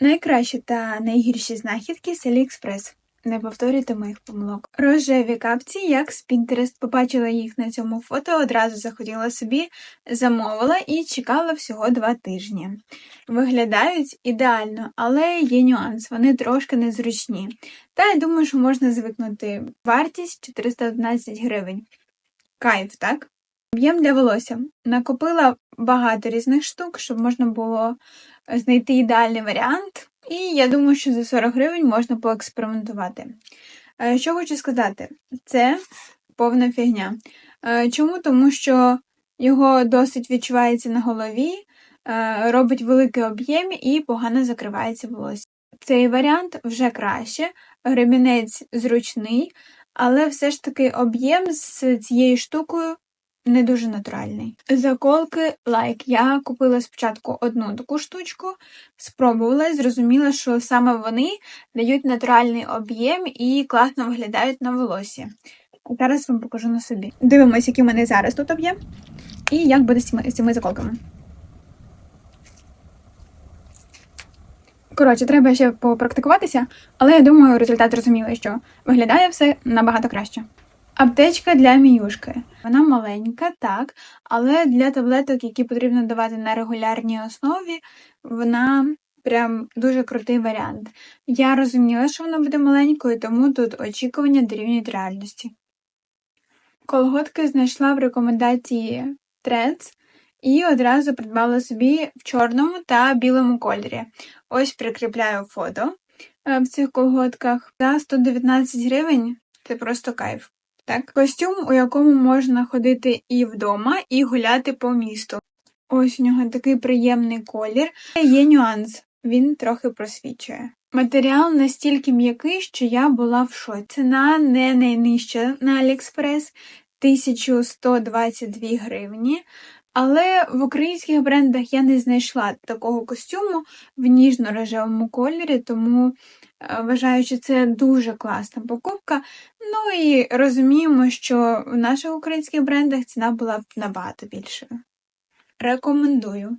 Найкращі та найгірші знахідки з AliExpress. Не повторюйте моїх помилок. Рожеві капці, як з Pinterest. Побачила їх на цьому фото, одразу захотіла собі, замовила і чекала всього два тижні. Виглядають ідеально, але є нюанс, вони трошки незручні. Та я думаю, що можна звикнути. Вартість 411 гривень. Кайф, так? Об'єм для волосся. Накопила багато різних штук, щоб можна було знайти ідеальний варіант. І я думаю, що за 40 гривень можна поекспериментувати. Е, Що хочу сказати, це повна фігня. Е, Чому? Тому що його досить відчувається на голові, е, робить великий об'єм і погано закривається волосся. Цей варіант вже краще, гребінець зручний, але все ж таки об'єм з цією штукою не дуже натуральний. Заколки лайк. Я купила спочатку одну таку штучку, спробувала зрозуміла, що саме вони дають натуральний об'єм і класно виглядають на волосі. Зараз вам покажу на собі. Дивимось, який у мене зараз тут об'єм, і як буде з цими, з цими заколками. Коротше, треба ще попрактикуватися, але я думаю, результат зрозумілий, що виглядає все набагато краще. Аптечка для міюшки. Вона маленька, так, але для таблеток, які потрібно давати на регулярній основі, вона прям дуже крутий варіант. Я розуміла, що вона буде маленькою, тому тут очікування дорівнюють реальності. Колготки знайшла в рекомендації Threads і одразу придбала собі в чорному та білому кольорі. Ось прикріпляю фото е, в цих колготках. За 119 гривень це просто кайф. Так, костюм, у якому можна ходити і вдома, і гуляти по місту. Ось у нього такий приємний колір. Є нюанс, він трохи просвічує. Матеріал настільки м'який, що я була в шоці. Ціна не найнижча на AliExpress 1122 гривні. Але в українських брендах я не знайшла такого костюму в ніжно-рожевому кольорі, тому е, вважаю, що це дуже класна покупка. Ну і розуміємо, що в наших українських брендах ціна була б набагато більшою. Рекомендую.